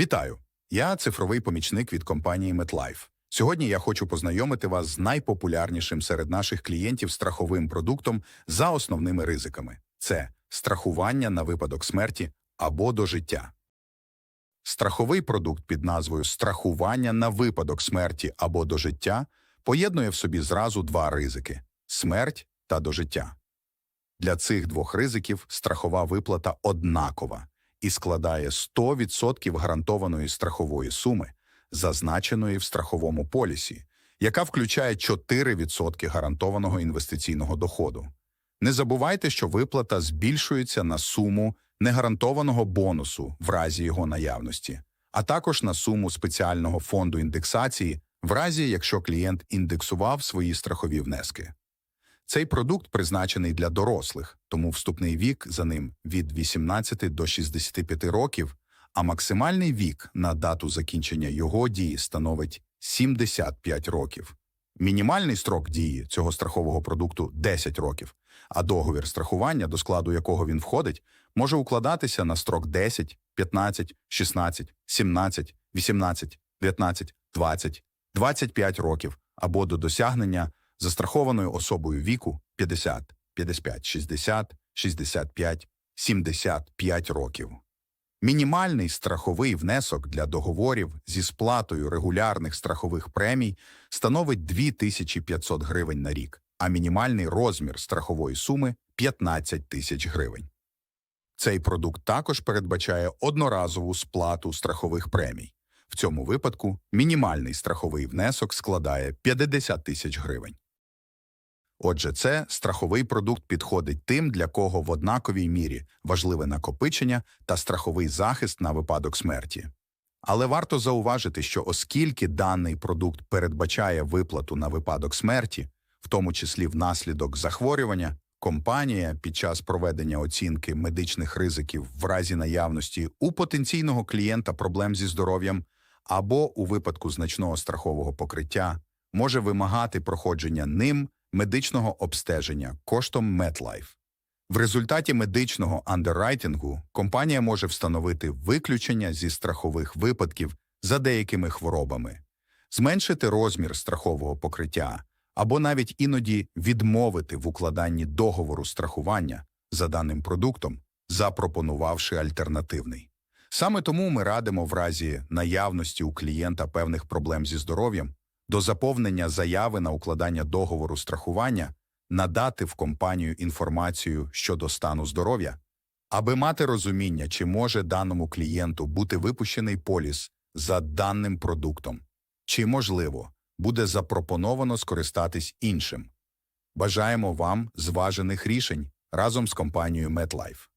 Вітаю! Я цифровий помічник від компанії MetLife. Сьогодні я хочу познайомити вас з найпопулярнішим серед наших клієнтів страховим продуктом за основними ризиками. Це страхування на випадок смерті або до життя. Страховий продукт під назвою страхування на випадок смерті або до життя поєднує в собі зразу два ризики смерть та до життя. Для цих двох ризиків страхова виплата однакова і складає 100% гарантованої страхової суми, зазначеної в страховому полісі, яка включає 4% гарантованого інвестиційного доходу. Не забувайте, що виплата збільшується на суму негарантованого бонусу в разі його наявності, а також на суму спеціального фонду індексації в разі, якщо клієнт індексував свої страхові внески. Цей продукт призначений для дорослих, тому вступний вік за ним від 18 до 65 років, а максимальний вік на дату закінчення його дії становить 75 років. Мінімальний строк дії цього страхового продукту 10 років, а договір страхування, до складу якого він входить, може укладатися на строк 10, 15, 16, 17, 18, 19, 20, 25 років або до досягнення застрахованою особою віку 50, 55, 60, 65, 75 років. Мінімальний страховий внесок для договорів зі сплатою регулярних страхових премій становить 2500 гривень на рік, а мінімальний розмір страхової суми 15 тисяч гривень. Цей продукт також передбачає одноразову сплату страхових премій. В цьому випадку мінімальний страховий внесок складає 50 тисяч гривень. Отже, це страховий продукт підходить тим, для кого в однаковій мірі важливе накопичення та страховий захист на випадок смерті. Але варто зауважити, що оскільки даний продукт передбачає виплату на випадок смерті, в тому числі внаслідок захворювання, компанія під час проведення оцінки медичних ризиків в разі наявності у потенційного клієнта проблем зі здоров'ям або у випадку значного страхового покриття може вимагати проходження ним медичного обстеження коштом MetLife. В результаті медичного андеррайтингу компанія може встановити виключення зі страхових випадків за деякими хворобами, зменшити розмір страхового покриття або навіть іноді відмовити в укладанні договору страхування за даним продуктом, запропонувавши альтернативний. Саме тому ми радимо в разі наявності у клієнта певних проблем зі здоров'ям до заповнення заяви на укладання договору страхування надати в компанію інформацію щодо стану здоров'я, аби мати розуміння, чи може даному клієнту бути випущений поліс за даним продуктом, чи, можливо, буде запропоновано скористатись іншим. Бажаємо вам зважених рішень разом з компанією MetLife.